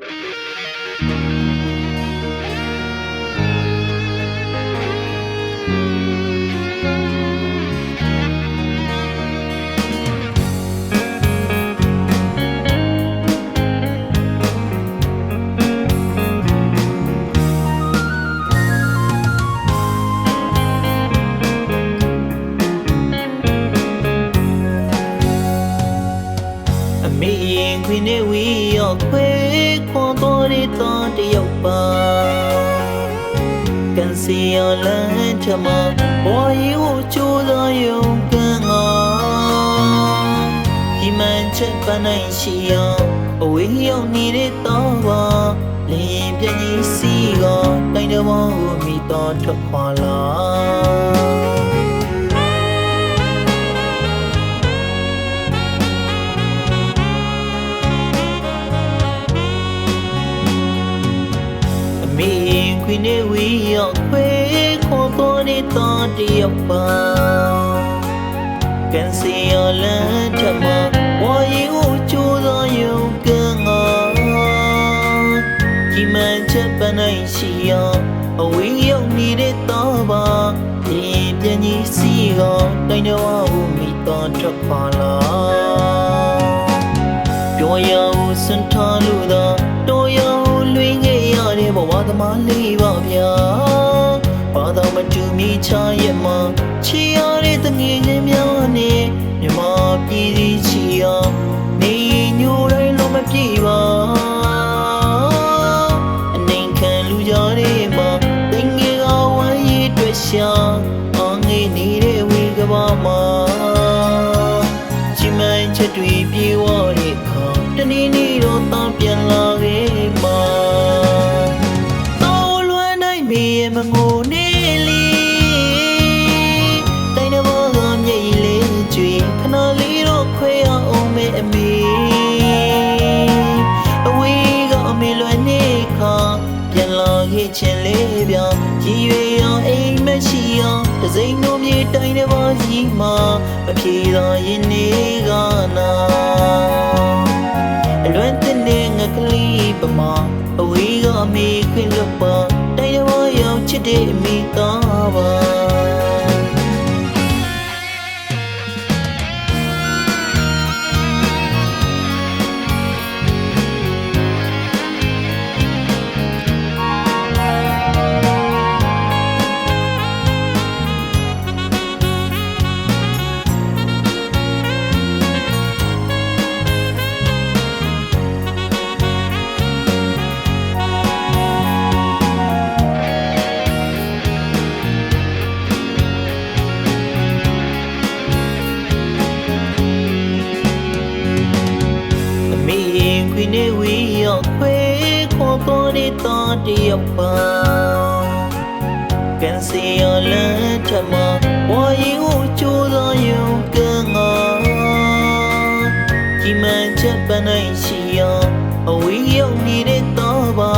အ နေဝီရောခွေခွန်တော်ရတော်တယောက်ပါကန်စီရလန်ချမဘောရီကိုချိုးသောယုံကန်ငါဒီမှန်ချက်ပန်းနိုင်ရှိအောင်အဝေးရောက်နေတဲ့တော့ပါလင်းပြင်းကြီးစီကတိုင်းတော်ကိုမိတော်ထွက်ခွာလာ ခွေနေဝီရောက်ခွေခေါ်တော်နေတော်တယောက်ပါကန်စီရလန်ချမဝါရီကိုချိုးသောယုံကငါဒီမှန်ချက်ပန်းနိုင်ရှိအောင်အဝေးရောက်နေတဲ့တော့ပါဒီပြန်ကြီးစီကတိုင်းတော်ကိုမိတော်ထွက်ပါလားပြောရအောင်စင်ထားလို့သာတော်ရအောင်လွင်ခဲ့ရတဲ့ဘဝသမားလေးပါဗျာဘာသာ မတူမိချရဲ့မှာချီရတဲ့တငယ်ချင်းများနဲ့မြမပြည်စည်းချီအောင်နေညိုတိုင်းလုံးမပြေပါအနေခံလူကြတဲ့မှာတငယ်ကဝမ်းရည်တွေ့ရှာအောင်ငေးနေတဲ့ဝေကဘာမှာချီမန်ချက်တွေပြေဝတဲ့ခါတနေ့နေ့တော့တောင်းပြန်လာခဲ့မှာတော်လွမ်းနိုင်မေရဲ့မငိုနေလေ တစိမ့်တို့မြေတိုင်းတော်ကြီးမှာမပြေတော့ရင်နေကနာအလွန်တဲ့နေငကလေးပမာအဝေးကအမေခွင့်လွတ်ပါတိုင်းတော်ရောက်ချစ်တဲ့အမိသားပါ ခေါ်တော်တဲ့တော်တယောက်ပါကန်စီရလန်ချမဝါရီကိုချိုးသောယုံကငါဒီမှန်ချက်ပန်းနိုင်ရှိအောင်အဝေးရောက်နေတဲ့တော်ပါ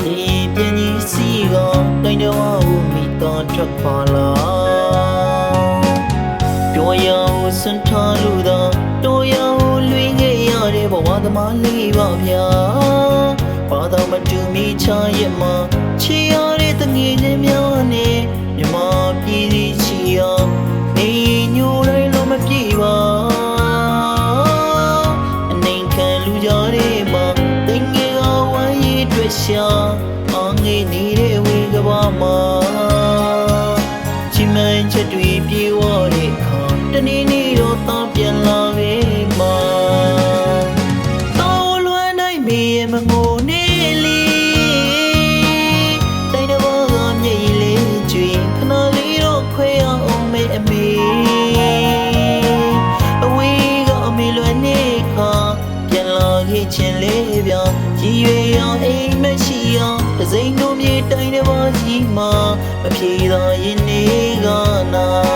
ဒီပြင်းကြီးစီကတိုင်းတော်ကိုမိတော်ထွက်ပါလားပြောရအောင်စင်ထားလို့သာတော်ရအောင်လွင်ခဲ့ရတဲ့ဘဝသမားလေးပါဗျာဘာသာမတူမိ ချရဲ့မှာချီရတဲ့တငယ်ချင်းများနဲ့မြမပြည်စည်းချီအောင်နေညိုတိုင်းလုံးမပြေပါအနေခံလူကြတဲ့မှာတငယ်ကဝမ်းရည်တွေ့ရှာအောင်ငေးနေတဲ့ဝေကဘာမှာချီမန်ချက်တွေပြေဝတဲ့ခါတနေ့နေ့တော့တောင်းပြန်လာခဲ့မှာတော်လွမ်းနိုင်မေရဲ့မငိုနေ အောင်တစိမ့်တို့မြေတိုင်းတော်ကြီးမှာမပြေတော့ရင်နေကနာ